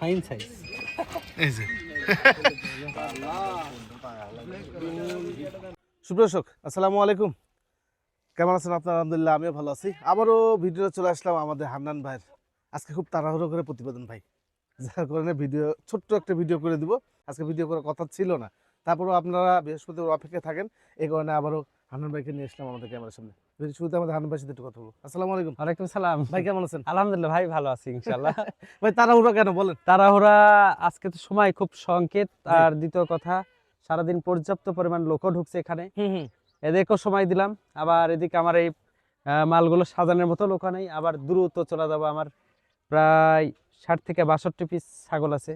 Fine size এই যে সুপ্রদর্শক আসসালামু আলাইকুম। কেমন আছেন আপনার? আলহামদুলিল্লাহ আমিও ভালো আছি। আবারও ভিডিও চলে আসলাম আমাদের হান্নান ভাইয়ের আজকে খুব তাড়াহুড়ো করে প্রতিবেদন ভাই। যার কারণে ভিডিও ছোট্ট একটা ভিডিও করে দিব। আজকে ভিডিও করার কথা ছিল না। তারপরেও আপনারা বৃহস্পতিবার অপেক্ষায় থাকেন। এই কারণে আবারও হান্নান ভাইকে নিয়ে আসলাম আমাদের ক্যামেরার সামনে। ভিডিও শুরুতে আমাদের হান্নান একটু কথা বলব আসসালামু আলাইকুম। ওয়ালাইকুম সালাম। ভাই কেমন আছেন? আলহামদুলিল্লাহ ভাই ভালো আছি ইনশাল্লাহ ভাই তাড়াহুড়ো কেন বলেন। তাড়াহুড়া আজকে তো সময় খুব সংকেত। আর দ্বিতীয় কথা সারাদিন পর্যাপ্ত পরিমাণ লোকও ঢুকছে এখানে। এদেরকেও সময় দিলাম। আবার এদিকে আমার এই মালগুলো সাজানোর মতো লোক নেই। আবার দ্রুত চলে যাব। আমার প্রায় ষাট থেকে বাষট্টি পিস ছাগল আছে।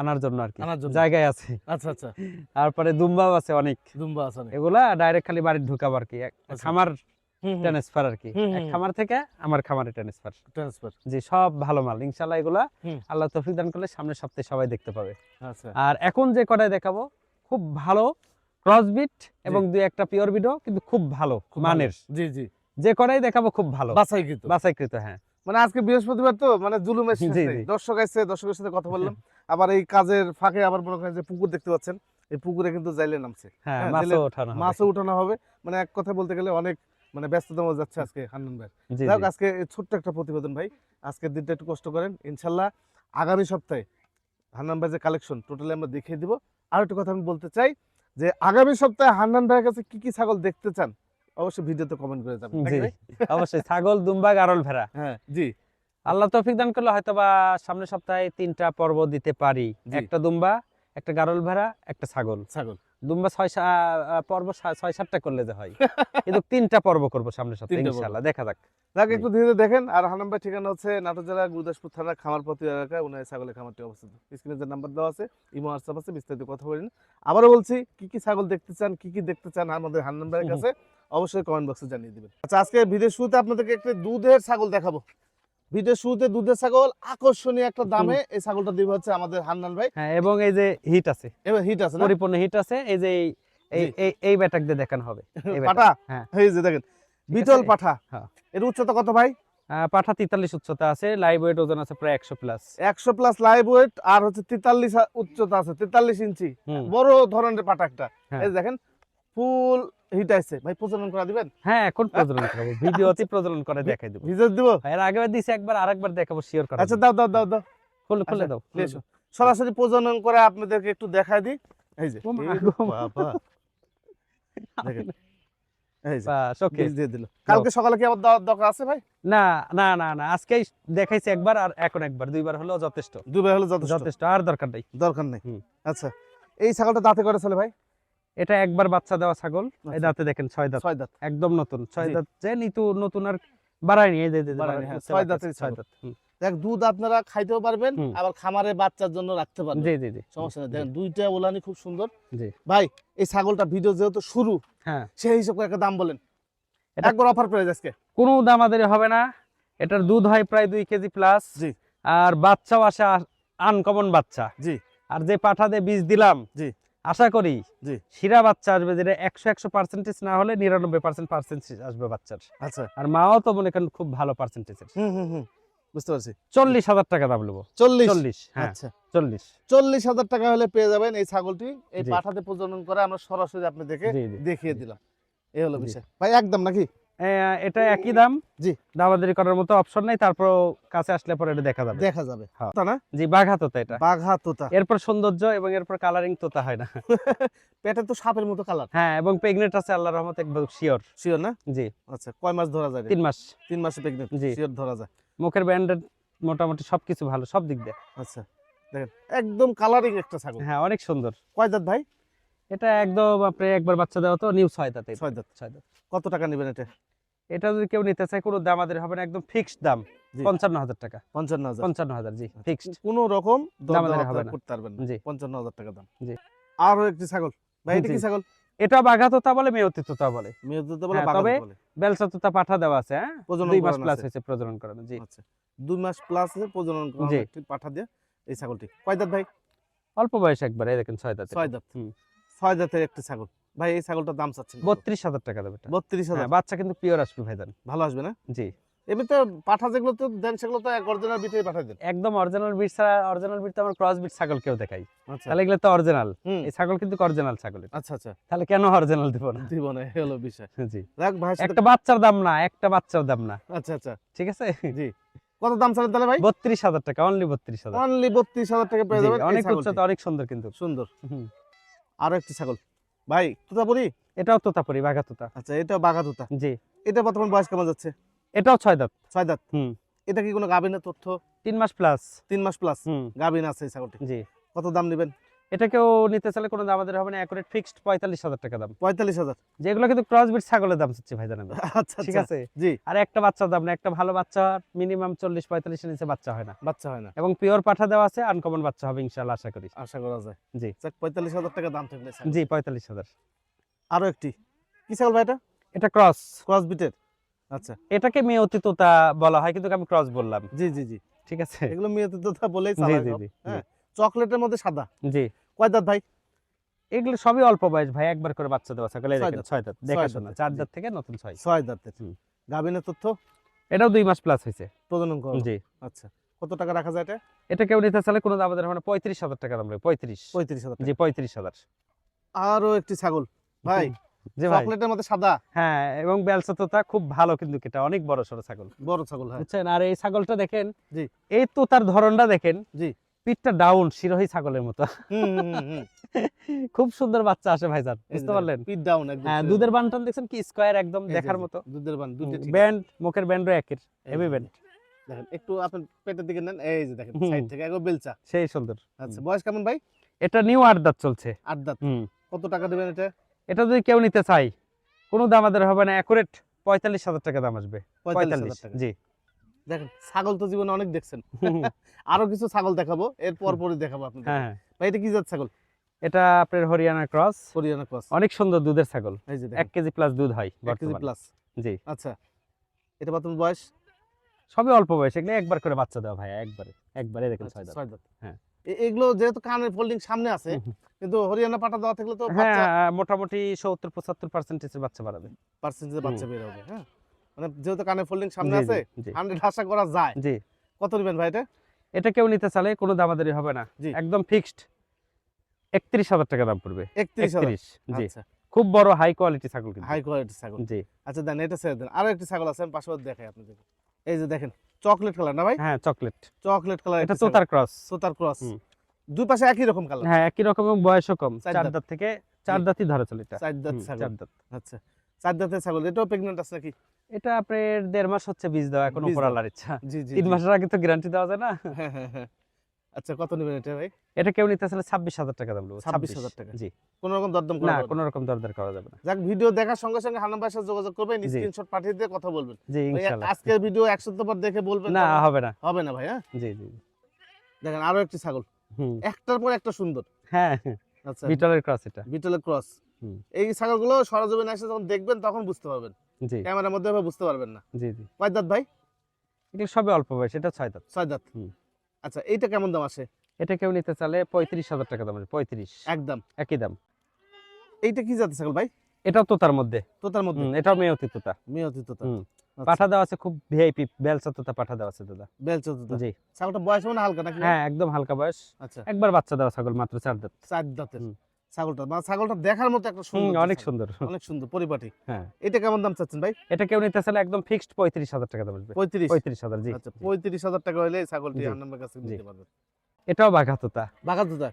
আনার জন্য আর কি। জায়গায় আছে। আচ্ছা আচ্ছা। তারপরে দুম্বাও আছে অনেক। দুম্বা আছে এগুলা ডাইরেক্ট খালি বাড়ির ঢুকাবো আর কি। আচ্ছা। খামার ট্রান্সফার আর কি। এক খামার থেকে আমার খামারে ট্রান্সফার ট্রান্সফার জি সব ভালো মাল। ইনশাল্লাহ এগুলা আল্লাহ তৌফিক দান করলে সামনের সপ্তাহে সবাই দেখতে পাবে। আচ্ছা। আর এখন যে কটায় দেখাবো খুব ভালো ক্রসবিট এবং দুই একটা পিওর বিডো কিন্তু খুব ভালো মানের। জি জি। যে কটাই দেখাবো খুব ভালো। বাছাই কিন্তু বাছাইকৃত হ্যাঁ। মানে আজকে বৃহস্পতিবার তো মানে জুলুমের শেষ জি, নেই। জি। দর্শক আসছে দর্শকের সাথে কথা বললাম। আবার এই কাজের ফাঁকে আবার মনে করেন যে পুকুর দেখতে পাচ্ছেন। এই পুকুরে কিন্তু জাইলে নামছে। হ্যাঁ হ্যাঁ, মাছও উঠানো হবে। মানে এক কথা বলতে গেলে অনেক মানে ব্যস্ততম যাচ্ছে আজকে হান্নান ভাই। যাই আজকে ছোট্ট একটা প্রতিবেদন ভাই। আজকের দিনটা একটু কষ্ট করেন। ইনশাল্লাহ আগামী সপ্তাহে হান্নান ভাই যে কালেকশন টোটালি আমরা দেখিয়ে দিব। আর একটা কথা আমি বলতে চাই যে আগামী সপ্তাহে হান্নান ভাইয়ের কাছে কি কি ছাগল দেখতে চান? অবশ্যই ভিডিওতে কমেন্ট করে যাবেন জি অবশ্যই। ছাগল দুম্বা গারল ভেড়া। হ্যাঁ জি। আল্লাহ তৌফিক দান করলে হয়তো বা সামনের সপ্তাহে তিনটা পর্ব দিতে পারি। একটা দুম্বা একটা গারল ভেড়া একটা ছাগল। ছাগল। দুম্বা ছয় পর্ব ছয় সাতটা করলে যে হয়। কিন্তু তিনটা পর্ব করব সামনের পর্ব। ইনশাল্লাহ। দেখা যাক। যাক একটু ধীরে দেখেন। আর হানাম ভাই ঠিকানা হচ্ছে নাটোর জেলা গুরুদাসপুর থানা খামারপতি এলাকায়। উনার ছাগলের খামারটি অবস্থিত। স্ক্রিনে যে নাম্বার দেওয়া আছে ইমো হোয়াটসঅ্যাপ আছে বিস্তারিত কথা বলেন আবারও বলছি কি কি ছাগল দেখতে চান কি কি দেখতে চান আমাদের হান্নান ভাইয়ের কাছে অবশ্যই কমেন্ট বক্সে জানিয়ে দিবেন। আচ্ছা আজকে ভিডিও শুরুতে আপনাদেরকে একটা দুধের ছাগল দেখাবো। ভিডিও শুরুতে দুধের ছাগল আকর্ষণীয় একটা দামে এই ছাগলটা দিবে হচ্ছে আমাদের হান্নান ভাই। হ্যাঁ এবং এই যে হিট আছে। এবার হিট আছে পরিপূর্ণ হিট আছে। এই যে এই- ব্যাটাক দিয়ে দেখানো হবে। পাঠা? হ্যাঁ। এই যে দেখেন বিটল পাঠা। হ্যাঁ। এর উচ্চতা কত ভাই? পাঠা তেতাল্লিশ উচ্চতা আছে লাইভ ওয়েট ওজন আছে প্রায় একশো প্লাস একশো প্লাস লাইভ ওয়েট আর হচ্ছে তেতাল্লিশ উচ্চতা আছে তেতাল্লিশ ইঞ্চি। বড় ধরনের পাটা একটা। হ্যাঁ। এই দেখেন ফুল হিট আসছে ভাই প্রজনন করা দিবেন? হ্যাঁ এখন প্রজনন করাবো। ভিডিওতে প্রজনন করে দেখাই দেবো। ভিজে দিব? এর আগেবার দিছি একবার আরেকবার দেখাবো শিওর করা আচ্ছা দাও দাও দাও দাও। খুলে খুলে আচ্ছা, দাও সরাসরি প্রজনন করে আপনাদেরকে একটু দেখাই দিই। এই যে বাবা। দেখেন। কালকে সকালে কি আবার দরকার আছে ভাই? না না না না আজকেই দেখাইছি একবার আর এখন একবার। দুইবার হলেও যথেষ্ট। দুবার হলো যথেষ্ট। আর দরকার নেই। দরকার নেই। আচ্ছা এই ছাগলটা দাঁতে করে চলে ভাই? এটা একবার বাচ্চা দেওয়া ছাগল। এই আচ্ছা। দাঁতে দেখেন ছয় দাঁত। ছয় দাঁত। একদম নতুন ছয় দাঁত যে নিতু নতুন আর বাড়ায়নি। এই যে- যে- যে বাড়ায়নি, বাড়ায়- হ্যাঁ, ছয় দাঁতের ছয় দাঁত। দেখ দুধ আপনারা খাইতেও পারবেন আবার খামারে বাচ্চার জন্য রাখতে পারবেন। জি জি জি। সমস্যা নেই। দেখেন দুইটা ওলানি খুব সুন্দর। জি। ভাই এই ছাগলটা ভিডিও যেহেতু শুরু হ্যাঁ। সেই হিসাব একটা দাম বলেন। এটা- একবার অফার প্রাইস আজকে। কোনো দামাদারি হবে না। এটার দুধ হয় প্রায় দুই কেজি প্লাস জি। আর বাচ্চাও আসে আনকমন বাচ্চা। জি। আর যে পাঠা দিয়ে বীজ দিলাম জি। আশা করি জি। শিরা বাচ্চা আসবে যেটা একশো একশো পার্সেন্টেজ না হলে নিরানব্বই পার্সেন্ট পার্সেন্টেজ আসবে বাচ্চার। আচ্ছা। আর মাও তো মনে করেন খুব ভালো হুম বুঝতে পারছি। চল্লিশ হাজার টাকা দাম নেব। চল্লিশ? চল্লিশ হ্যাঁ। আচ্ছা। চল্লিশ। চল্লিশ হাজার টাকা হলে পেয়ে যাবেন এই ছাগলটি। এই পাঠাতে প্রজনন করে আমরা সরাসরি আপনাদেরকে জি জি। দেখিয়ে দিলাম। এই হলো বিষয়। ভাই একদম নাকি? এটা একই দাম? জি। দামাদারি করার মতো অপশন নাই তারপর কাছে আসলে পরে এটা দেখা যাবে। দেখা যাবে। হ্যাঁ। তা না? জি বাঘা তোতা এটা। বাঘা তোতা এরপর সৌন্দর্য এবং এরপর কালারিং তোতা হয় না। পেটে তো সাপের মতো কালার হ্যাঁ এবং প্রেগনেন্ট আছে আল্লাহ রহমত একবার শিওর শিওর না? জি। আচ্ছা কয় মাস ধরা যায়? তিন মাস। তিন মাসে প্রেগনেন্ট জি। শিওর ধরা যায়। মুখের ব্যান্ডেড মোটামুটি সবকিছু ভালো সব দিক দিয়ে। আচ্ছা দেখেন একদম কালারিং একটা ছাগল। হ্যাঁ অনেক সুন্দর। কয় দাঁত ভাই? এটা একদম আপনি একবার বাচ্চা দেওয়া তো নিউ ছয় দাঁতে ছয় দাঁত। ছয় দাঁত। কত টাকা নেবেন এটা? এটা যদি কেউ নিতে চায় কোনো দাম আমাদের হবে না একদম ফিক্সড দাম। পঞ্চান্ন হাজার টাকা। পঞ্চান্ন হাজার পঞ্চান্ন হাজার জি ফিক্সড কোনো রকম দামাদারি হবে না। করতে পারবেন জি। পঞ্চান্ন হাজার টাকা দাম। জি। আরও একটি ছাগল। ভাই এটা কি ছাগল? এটা বাঘা তোতা বলে মেয়তি তোতা বলে। মেয়ে দুধ বলে হ্যাঁ, তবে- বেলসা তোতা পাঠা দেওয়া আছে হ্যাঁ? প্রজনন দুই মাস প্লাস হয়েছে প্রজনন করানো জি। আচ্ছা দুই মাস প্লাস প্রজনন করানো একটি পাঠা দিয়ে এই ছাগলটি। কয় দাঁত ভাই? অল্প বয়স একবার দেখেন ছয় দাঁতে ছয় দাঁত। ছয় দাঁতের একটি ছাগল। ভাই এই ছাগলটার দাম চাচ্ছেন বত্রিশ হাজার টাকা দেবে বত্রিশ হাজার। হ্যাঁ, বাচ্চা কিন্তু পিওর আসবে ভাইজান ভালো আসবে না? জি। এমনিতে পাঠা যেগুলো তো দেন সেগুলো তো অরিজিনাল বিটেই পাঠাই দেন। একদম অরিজিনাল বিট ছাড়া অরিজিনাল বিট তো আমার ক্রস বিট ছাগল কেউ দেখাই। আচ্ছা। তাহলে এগুলো তো অরিজিনাল এই ছাগল কিন্তু অরিজিনাল ছাগল আচ্ছা আচ্ছা। তাহলে কেন অরিজিনাল দিব না? দিব না হলো বিষয়। জি। দেখ ভাই একটা বাচ্চার দাম না একটা বাচ্চার দাম না। আচ্ছা আচ্ছা। ঠিক আছে? জি। কত দাম চালেন তাহলে ভাই? বত্রিশ হাজার টাকা অনলি বত্রিশ হাজার। অনলি বত্রিশ হাজার টাকা পেয়ে যাবেন। অনেক। উচ্চতা অনেক সুন্দর কিন্তু। সুন্দর। আরও একটি ছাগল। ভাই তোতাপুরি? এটাও তোতাপুরি বাঘা তোতা আচ্ছা এটাও বাঘা তোতা জি। এটা বর্তমান বয়স কেমন যাচ্ছে? এটাও ছয় দাঁত। ছয় দাঁত? হুম। এটা কি কোনো গাবিনের তথ্য? তিন মাস প্লাস তিন মাস প্লাস হুম। গাবিন আছে ছাগলটি? জি। কত দাম নেবেন? এটাকেও নিতে চাইলে কোনো দাম আমাদের হবে না অ্যাকুরেট ফিক্সড পঁয়তাল্লিশ হাজার টাকা দাম। পঁয়তাল্লিশ হাজার। যেগুলো কিন্তু ক্রস বিট ছাগলের দাম হচ্ছে ভাই জানাবে আচ্ছা ঠিক আচ্ছা আছে? জি। আর একটা বাচ্চার দাম না একটা ভালো বাচ্চা মিনিমাম চল্লিশ পঁয়তাল্লিশের নিচে বাচ্চা হয় না। বাচ্চা হয় না। এবং পিওর পাঠা দেওয়া আছে আনকমন বাচ্চা হবে ইনশাল্লাহ আশা করি। আশা করা যায়। জি। পঁয়তাল্লিশ হাজার টাকা দাম থাকলে জি পঁয়তাল্লিশ হাজার। আরও একটি। কি ছাগল ভাই এটা? এটা ক্রস ক্রস বিটের আচ্ছা। এটাকে মেয়তি তোতা বলা হয় কিন্তু আমি ক্রস বললাম। জি জি জি। ঠিক আছে? এগুলো মেয়েদের তো তা বলেই জি জি জি। হ্যাঁ। চকলেটের মধ্যে সাদা। জি। কয় দাঁত ভাই? এগুলো সবই অল্প বয়স ভাই একবার করে বাচ্চা দেওয়া এই ছয় দেখেন দাঁত। দেখার ছয় চার দাঁত থেকে নতুন ছয়। ছয় দাঁতের। হুম। গাবিনের তথ্য? এটাও দুই মাস প্লাস হয়েছে। প্রজনন করো জি। আচ্ছা কত টাকা রাখা যায় এটা? এটা কেউ নিতে চাইলে কোনো দাম আমাদের হবে পঁয়ত্রিশ হাজার টাকা দাম লাগবে পঁয়ত্রিশ। পঁয়ত্রিশ হাজার জি পঁয়ত্রিশ হাজার। আরও একটি ছাগল। ভাই জি ভাই। চকলেটের মধ্যে সাদা? হ্যাঁ এবং বেলসা খুব ভালো কিন্তু এটা অনেক বড় সড়ো ছাগল। বড় ছাগল হ্যাঁ। বুঝছেন? আর এই ছাগলটা দেখেন জি। এই তোতার ধরনটা দেখেন জি। পিঠটা ডাউন শিরোহী ছাগলের মতো। খুব সুন্দর বাচ্চা আসে ভাইজান এই বুঝতে পারলেন? পিট ডাউন একদম হ্যাঁ দুধের বানটান দেখছেন কি স্কোয়ার একদম দেখার মতো? দুধের বান আছে। ব্যান্ড মুখের ব্যান্ডও একের হেভি ব্যান্ড। দেখেন একটু আপনার পেটের দিকে নেন এই যে দেখেন সাইড থেকে একবার বেলচা। সেই সুন্দর। আচ্ছা বয়স কেমন ভাই? এটা নিউ আট দাঁত চলছে। আট দাঁত। কত টাকা দেবেন এটা? এটা যদি কেউ নিতে চাই কোনো দাম আমাদের হবে না অ্যাকুরেট পঁয়তাল্লিশ হাজার টাকা দাম আসবে। পঁয়তাল্লিশ জি। দেখেন ছাগল তো জীবনে অনেক দেখছেন। আরও কিছু ছাগল দেখাবো এর পর পরই দেখাবো আপনাদের। হ্যাঁ হ্যাঁ। ভাই এটা কি জাত ছাগল? এটা আপনার হরিয়ানা ক্রস। হরিয়ানা ক্রস। অনেক সুন্দর দুধের ছাগল। এই যে এক দেখেন কেজি প্লাস দুধ হয় এক কেজি বর্তমানে। প্লাস জি। আচ্ছা। এটা বর্তমান বয়স? সবই অল্প বয়স এগুলো একবার করে বাচ্চা দেওয়া ভাই একবারে। একবারে দেখেন আচ্ছা, ছয় দাঁত। ছয় দাঁত। হ্যাঁ। এ- এগুলো যেহেতু কানের ফোল্ডিং সামনে আছে হুম। কিন্তু হরিয়ানা পাটা দেওয়া থাকলে তো হ্যাঁ বাচ্চা মোটামুটি সত্তর পঁচাত্তর পার্সেন্টেজের বাচ্চা বাড়াবে। পার্সেন্টেজে। বাচ্চা বের হবে হ্যাঁ। মানে যেহেতু কানের ফোল্ডিং সামনে আছে জি, জি, হান্ড্রেড আশা করা যায়। জি। কত নেবেন ভাই এটা? এটা কেউ নিতে চালে কোনো দামাদারি হবে না। একদম ফিক্সড একত্রিশ হাজার টাকা দাম পড়বে। একত্রিশ হাজার? একত্রিশ জি। আচ্ছা। খুব বড় হাই কোয়ালিটি ছাগল কিন্তু। হাই কোয়ালিটি ছাগল। জি। আচ্ছা দেন এটা ছেড়ে দেন। আরও একটি ছাগল আছে আমি পাশাপাশি দেখাই আপনাদের। এই যে দেখেন চকলেট কালার না ভাই? হ্যাঁ চকলেট চকলেট কালার এটা তোতার ক্রস সোতার ক্রস দুই পাশে একই রকম কালার হ্যাঁ একই রকম বয়সও কম। চার দাঁত। থেকে চার। দাঁতই ধরে চলে এটা। চার দাঁত চার দাঁত। আচ্ছা চার দাঁতের ছাগল। এটাও প্রেগনেন্ট আছে নাকি? এটা আপনার দেড় মাস হচ্ছে বীজ দেওয়া এখন। আল্লাহর ইচ্ছা। তিন মাসের আগে তো গ্যারান্টি দেওয়া যায় না। হ্যাঁ হ্যাঁ হ্যাঁ। আচ্ছা কত নেবেন এটা ভাই? এটা কেউ নিতে চাইলে ছাব্বিশ হাজার টাকা দাম নেব 26,000 টাকা। জি। কোন রকম দরদাম না? কোনো রকম দরদার করা যাবে না। যাক ভিডিও দেখার সঙ্গে সঙ্গে ভাইয়ের সাথে যোগাযোগ করবেন স্ক্রিনশট পাঠিয়ে দিয়ে কথা বলবেন। জি আজকের ভিডিও এক সপ্তাহ পর দেখে বলবেন না হবে না। হবে না ভাই হ্যাঁ জি জি। দেখেন আরও একটি ছাগল। হুম। একটার পর একটা সুন্দর। হ্যাঁ আচ্ছা। বিটলের ক্রস এটা। বিটলের ক্রস। এই ছাগলগুলো সরজমিনে এসে যখন দেখবেন তখন বুঝতে পারবেন। জি। ক্যামেরার মধ্যে বুঝতে পারবেন না। জি জি। কয় দাঁত ভাই? এগুলো সবই অল্প বয়স এটা ছয় দাঁত। ছয় দাঁত। আচ্ছা এইটা কেমন দাম আসে? এটা কেউ নিতে চাইলে পঁয়ত্রিশ হাজার টাকা দাম আছে, পঁয়ত্রিশ। একদম। একই দাম। এইটা কি জাতের ছাগল ভাই? এটাও তোতার মধ্যে। তোতার মধ্যে? এটাও মেয়তি তোতা। মেয়তি তোতা। আচ্ছা, পাঠা দেওয়া আছে খুব ভিআইপি বেলসা তোতা পাঠা দেওয়া আছে দাদা। বেলচা তোতা জি। ছাগলটা বয়স মানে হালকা নাকি হ্যাঁ একদম হালকা বয়স। আচ্ছা। একবার বাচ্চা দেওয়া ছাগল মাত্র চার দাঁত। চার দাঁতের। ছাগলটা মানে ছাগলটা দেখার মতো একটা সুন্দর অনেক ছাগল। সুন্দর। অনেক সুন্দর পরিপাটি। হ্যাঁ। এটা কেমন দাম চাচ্ছেন ভাই? এটা কেউ নিতে চাইলে একদম ফিক্সড পঁয়ত্রিশ হাজার টাকা দাম আসবে পঁয়ত্রিশ? পঁয়ত্রিশ হাজার জি। আচ্ছা পঁয়ত্রিশ হাজার টাকা হলে ছাগলটি জি। আন্নার কাছে নিতে পারবেন। এটাও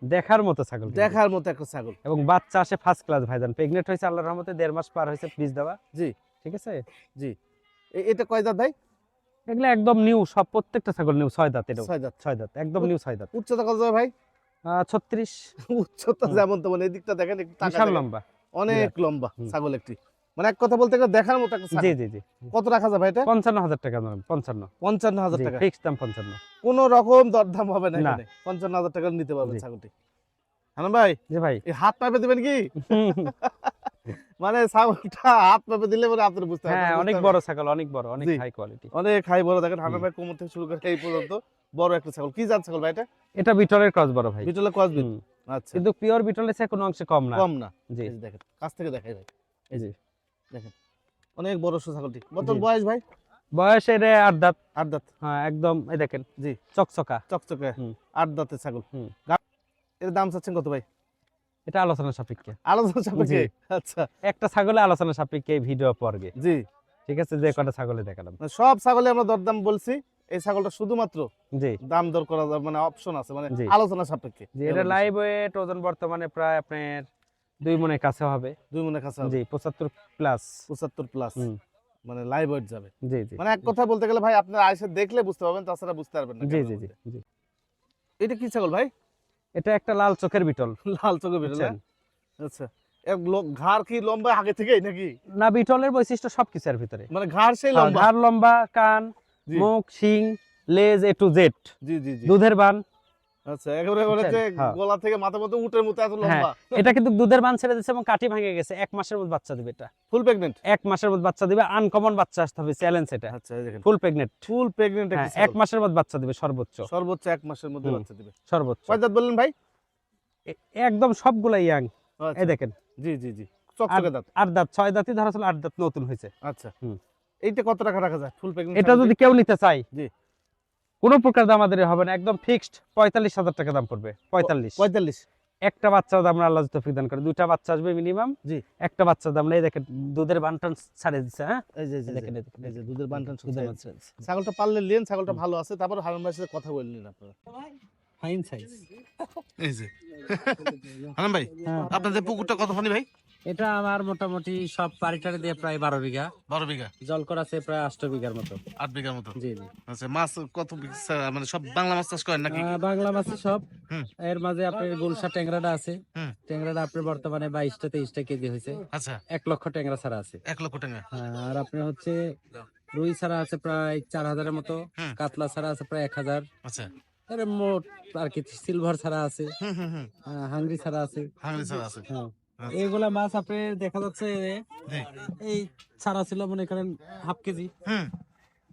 দেখার মতো ছাগল দেখার মতো একটা ছাগল। এবং বাচ্চা আসে ফার্স্ট ক্লাস ভাইজান। প্রেগনেন্ট হয়েছে আল্লাহর রহমতে দেড় মাস পার হয়েছে বীজ দেওয়া। জি। ঠিক আছে? এ- এটা কয় দাঁত ভাই? এগুলো একদম নিউ সব প্রত্যেকটা ছাগল নিউ ছয় দাঁত এটাও। ছয় দাঁত। ছয় দাঁত একদম নিউ ছয় দাঁত। উচ্চতা কত ভাই? ছত্রিশ। উচ্চতা। যেমন তেমন দেখেন একটু বিশাল লম্বা। অনেক লম্বা ছাগল একটি। মানে এক কথা বলতে গেলে দেখার মতো একটা জি জি জি। কত রাখা যাবে এটা? পঞ্চান্ন হাজার টাকা দাম পঞ্চান্ন। পঞ্চান্ন হাজার টাকা। ফিক্স দাম পঞ্চান্ন। কোন রকম দরদাম হবে না। এখানে। পঞ্চান্ন হাজার টাকা নিতে পারবেন ছাগলটি। হ্যাঁ ভাই জি ভাই। এই হাত পাইপে দিবেন কি? মানে ছাগলটা হাত পাইপে দিলে পরে আপনার বুঝতে পারবেন, হ্যাঁ অনেক বড় ছাগল অনেক বড় অনেক হাই কোয়ালিটি অনেক হাই বড়। দেখেন হানা ভাই কোমর থেকে শুরু করে এই পর্যন্ত। বড় একটা ছাগল। কি জাত ছাগল ভাই এটা? এটা বিটলের ক্রস বড় ভাই। বিটলে কসবিট হুম। আচ্ছা। কিন্তু পিওর বিটলের চেয়ে কোনো অংশে কম না। কম না। জি। দেখেন কাছ থেকে দেখাই ভাই। এই যে জি। অনেক বড় সো ছাগলটি। জি। বয়স ভাই? বয়স এর আট দাঁত। আট দাঁত। হ্যাঁ একদম এই দেখেন জি। চকচকা। চকচকে। আট দাঁতের ছাগল। হুম। এর দাম চাচ্ছেন কত ভাই? এটা আলোচনা সাপেক্ষে। আলোচনা সাপেক্ষে? আচ্ছা। একটা ছাগলে আলোচনা সাপেক্ষে ভিডিও পর্বে। জি। ঠিক আছে যে কটা ছাগলে দেখালাম। সব ছাগলে আমরা দরদাম বলছি। এই ছাগলটা শুধুমাত্র দাম দর করা যাবে মানে অপশন আছে মানে আলোচনা সাপেক্ষে। এটা লাইভ ওয়েট ওজন বর্তমানে প্রায় আপনার দুই মনের কাছে হবে। দুই মনে কাছে জি পঁচাত্তর প্লাস পঁচাত্তর প্লাস মানে লাইভ ওয়েট যাবে। জি জি। মানে এক কথা বলতে গেলে ভাই আপনারা আইসে দেখলে বুঝতে পারবেন তাছাড়া বুঝতে পারবেন না জি জি জি এটা কি ছাগল ভাই? এটা একটা লাল চোখের বিটল। লাল চোখের বেরোলে বুঝছেন? আচ্ছা লো- ঘাড় কি লম্বা আগে থেকেই নাকি? না বিটলের বৈশিষ্ট্য সবকিছু এর ভিতরে। মানে ঘাড় সেই হ্যাঁ, লম্বা। ঘাড় লম্বা কান মুখ শিং লেজ এ টু জেড জি জি জি। দুধের বান। আচ্ছা একেবারে হ্যাঁ। গলা থেকে মাথা মতো উটের মতো এত হ্যাঁ লম্বা এটা কিন্তু দুধের বান ছেড়ে এবং ভেঙে গেছে। এক মাসের মধ্যে বাচ্চা দিবে এটা। ফুল প্রেগনেন্ট এক মাসের মধ্যে বাচ্চা দিবে। আনকমন বাচ্চা আসতে হবে চ্যালেঞ্জ এটা। আচ্ছা এই দেখেন। ফুল প্রেগনেন্ট ফুল প্রেগনেন্ট হ্যাঁ এক মাসের মধ্যে বাচ্চা দিবে সর্বোচ্চ। সর্বোচ্চ এক মাসের মধ্যে বাচ্চা দিবে। সর্বোচ্চ। কয় দাঁত বললেন ভাই? একদম সবগুলা ইয়াং। আচ্ছা, এই দেখেন। জি জি জি। চকচকে দাঁত। আট দাঁত ছয় দাঁতই ধরা ছিল আট দাঁত নতুন হয়েছে। আচ্ছা। হুম। এইটা কত টাকা রাখা যায়? ফুল প্রেগনেন্ট এটা যদি কেউ নিতে চায় জি। কোনো প্রকার দাম আমাদের হবে না একদম ফিক্সড পঁয়তাল্লিশ হাজার টাকা দাম পড়বে পঁয়তাল্লিশ। পঁয়তাল্লিশ। একটা বাচ্চা দাম আমরা আল্লাহ তৌফিক দান করে দুইটা বাচ্চা আসবে মিনিমাম জি। একটা বাচ্চা দাম এই দেখেন দুধের বান্টন ছাড়ে দিচ্ছে হ্যাঁ? এই যে দেখেন এই যে, দুধের বান্টান ছেড়ে দিচ্ছে। ছাগলটা পাললে লেন ছাগলটা ভালো আছে তারপর হারুন ভাইয়ের সাথে কথা বলে নিন আপনারা। ফাইন সাইজ এই যে। হারুন ভাই হ্যাঁ। আপনাদের পুকুরটা কত ফানি ভাই? এটা আমার মোটামুটি সব পারিটারে দিয়ে প্রায় বারো বিঘা। বারো বিঘা? জল আছে প্রায় আষ্ট বিঘার মতো। আট বিঘার মতো? জি জি। আচ্ছা মাছ কত মানে সব বাংলা মাছ চাষ করেন নাকি? বাংলা মাছে সব। এর মাঝে আপনার গুলশা ট্যাংরাটা আছে। ট্যাংরাটা আপনার বর্তমানে বাইশটা তেইশটা কেজি হয়েছে। আচ্ছা। এক লক্ষ ট্যাংরা ছাড়া আছে। এক লক্ষ টাকা হ্যাঁ, আর আপনার হচ্ছে রুই ছাড়া আছে প্রায় চার হাজারের মতো। কাতলা ছাড়া আছে প্রায় এক হাজার। আচ্ছা। এর মোট আর কি সিলভার ছাড়া আছে হাঙ্গরি ছাড়া আছে। হাঙ্গরি ছাড়া আছে। হ্যাঁ। আচ্ছা। এইগুলা মাছ আপনি দেখা যাচ্ছে এই ছাড়া ছিল মনে করেন হাফ কেজি। হুম।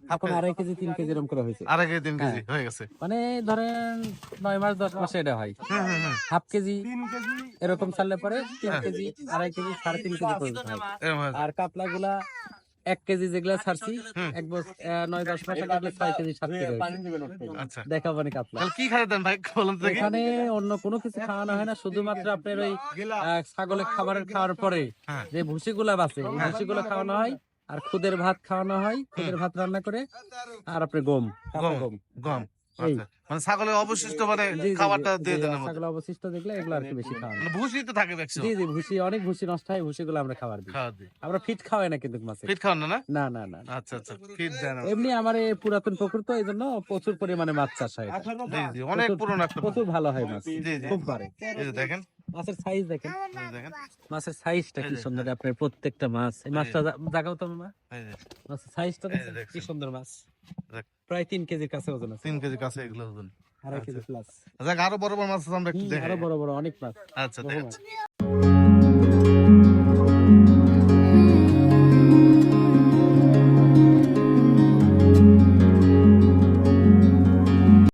এখন আড়াই কেজি। তিন কেজি এরকম করে হয়েছে। আড়াই কেজি তিন কেজি হ্যাঁ। হয়ে গেছে। মানে ধরেন নয় মাস দশ মাসে এটা হয়। হাফ কেজি এরকম ছাড়লে পরে তিন হ্যাঁ। কেজি আড়াই কেজি সাড়ে তিন কেজি পর্যন্ত হয়। আর কাতলা গুলা এক কেজি যেগুলা ছাড়ছি এক বছর আহ, নয় দশ মাস ছয় কেজি সাত কেজি। আচ্ছা। কাতলা কি খাই দেন ভাই বলুন এখানে অন্য কোনো কিছু খাওয়ানো হয় না শুধুমাত্র আপনার ওই আহ, ছাগলের খাবারের খাওয়ার পরে। যে যে ভুসিগুলা বাঁচে এই ভুসিগুলো খাওয়ানো হয় আর খুদের ভাত খাওয়ানো হয় খুদের ভাত রান্না করে আর আপনি গম। গম। গম। আচ্ছা মানে ছাগলের অবশিষ্ট মানে খাবারটা দিয়ে দেন আর এর মধ্যে। ছাগল অবশিষ্ট দেখলে এগুলো আর কি বেশি খাওয়া মানে ভুসি তো থাকে ম্যাক্সিমাম জি জি ভুসি অনেক ভুসি নষ্ট হয় ভুসিগুলো আমরা খাবার দিই। খাওয়া দিই। আমরা ফিট খাওয়াই না কিন্তু মাছে ফিট খাওয়ান না না? না না। আচ্ছা আচ্ছা ফিট দেন এমনি আমার এই পুরাতন পুকুর তো এই জন্য প্রচুর পরিমাণে মাছ চাষ হয় জি জি অনেক প্রচুর- পুরনো একটা প্রচুর ভালো হয় মাছ। জি জি। খুব পারে এই দেখেন। মাছের সাইজ দেখেন। মাছের সাইজটা কি সুন্দর আপনার প্রত্যেকটা মাছ। এই মাছটা জাগাও তো মামা। মাছের সাইজটা কি সুন্দর মাছ। দেখ। প্রায় তিন কেজির কাছে ওজন আছে। তিন কেজির কাছে এগুলো ওজন। আড়াই কেজি প্লাস যাক আরও বড় বড় মাছ আছে আমরা একটু দেখি আরও বড় বড় অনেক মাছ। আচ্ছা